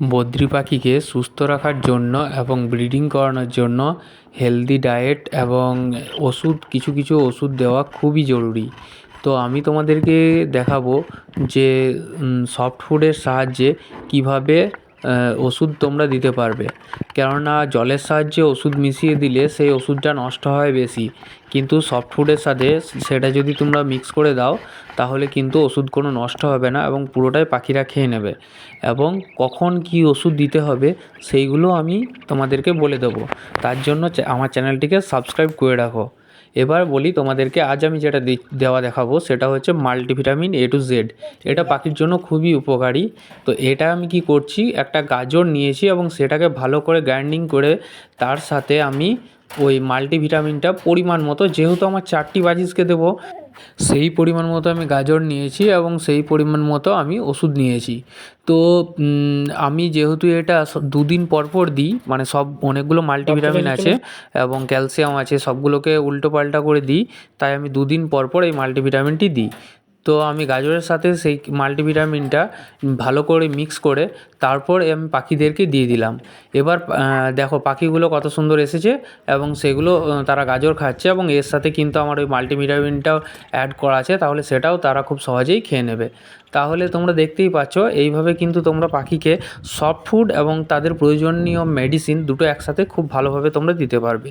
বদ্রি পাখিকে সুস্থ রাখার জন্য এবং ব্রিডিং করানোর জন্য হেলদি ডায়েট এবং ওষুধ, কিছু কিছু ওষুধ দেওয়া খুবই জরুরি। তো আমি তোমাদেরকে দেখাবো যে সফট ফুডের সাহায্যে কীভাবে ওষুধ তোমরা দিতে পারবে। কেননা জলের সাহায্যে ওষুধ মিশিয়ে দিলে সেই ওষুধটা নষ্ট হয় বেশি। কিন্তু সফট ফুডের সাথে সেটা যদি তোমরা মিক্স করে দাও, তাহলে কিন্তু ওষুধ কোনো নষ্ট হবে না এবং পুরোটাই পাখিরা খেয়ে নেবে। এবং কখন কী ওষুধ দিতে হবে, সেইগুলো আমি তোমাদেরকে বলে দেবো। তার জন্য আমার চ্যানেলটিকে সাবস্ক্রাইব করে রাখো। এবার বলি তোমাদেরকে, আজ আমি যেটা দেওয়া দেখাবো সেটা হচ্ছে মাল্টিভিটামিন এ টু জেড এটা পাখির জন্য খুবই উপকারী। তো এটা আমি কি করছি, একটা গাজর নিয়েছি এবং সেটাকে ভালো করে গ্রাইন্ডিং করে তার সাথে আমি ওই মাল্টিভিটামিনটা পরিমাণ মতো যেহেতু আমার চারটি বাজিসকে দেবো সেই পরিমাণ মতো আমি গাজর নিয়েছি এবং সেই পরিমাণ মতো আমি ওষুধ নিয়েছি। তো আমি যেহেতু এটা দুদিন পর পর দিই মানে সব অনেকগুলো মাল্টিভিটামিন আছে এবং ক্যালসিয়াম আছে সবগুলোকে উল্টো পাল্টা করে দিই তাই আমি দুদিন পর পর এই মাল্টিভিটামিনটি দিই। তো আমি গাজরের সাথে সেই মাল্টিভিটামিনটা ভালো করে মিক্স করে তারপর আমি পাখিদেরকে দিয়ে দিলাম। এবার দেখো পাখিগুলো কত সুন্দর এসেছে এবং সেগুলো তারা গাজর খাচ্ছে এবং এর সাথে কিন্তু আমার ওই মাল্টিভিটামিনটাও অ্যাড করা আছে, তাহলে সেটাও তারা খুব সহজেই খেয়ে নেবে। তাহলে তোমরা দেখতেই পাচ্ছ, এইভাবে কিন্তু তোমরা পাখিকে সফট ফুড এবং তাদের প্রয়োজনীয় মেডিসিন দুটো একসাথে খুব ভালোভাবে তোমরা দিতে পারবে।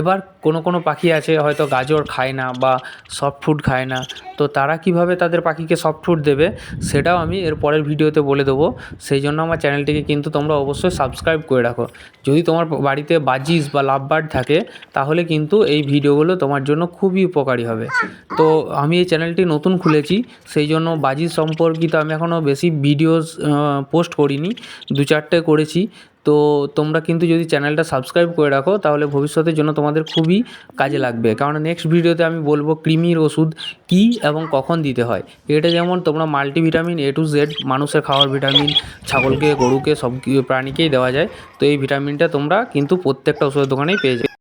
এবার কোনো কোনো পাখি আছে, হয়তো গাজর খায় না বা সফট ফুড খায় না, তো তারা কীভাবে তাদের পাখিকে সফট ফুড দেবে সেটাও আমি এর পরের ভিডিওতে বলে দেবো। সেই জন্য আমার চ্যানেলটিকে কিন্তু তোমরা অবশ্যই সাবস্ক্রাইব করে রাখো। যদি তোমার বাড়িতে বাজিস বা লাভ বার্ড থাকে, তাহলে কিন্তু এই ভিডিওগুলো তোমার জন্য খুবই উপকারী হবে। তো আমি এই চ্যানেলটি নতুন খুলেছি, সেই জন্য বাজির সম্পর্কিত আমি এখনও বেশি ভিডিওস পোস্ট করিনি। দু চারটে করেছি। তো তোমরা কিন্তু যদি চ্যানেলটা সাবস্ক্রাইব করে রাখো, তাহলে ভবিষ্যতের জন্য তোমাদের খুবই কাজে লাগবে। কারণ নেক্সট ভিডিওতে আমি বলব কৃমির ওষুধ কী এবং কখন দিতে হয়। এটা যেমন তোমরা মাল্টিভিটামিন এ টু জেড মানুষের খাওয়ার ভিটামিন ছাগলকে, গরুকে, সব প্রাণীকেই দেওয়া যায়। তো এই ভিটামিনটা তোমরা কিন্তু প্রত্যেকটা ওষুধের দোকানেই পেয়ে যাবে।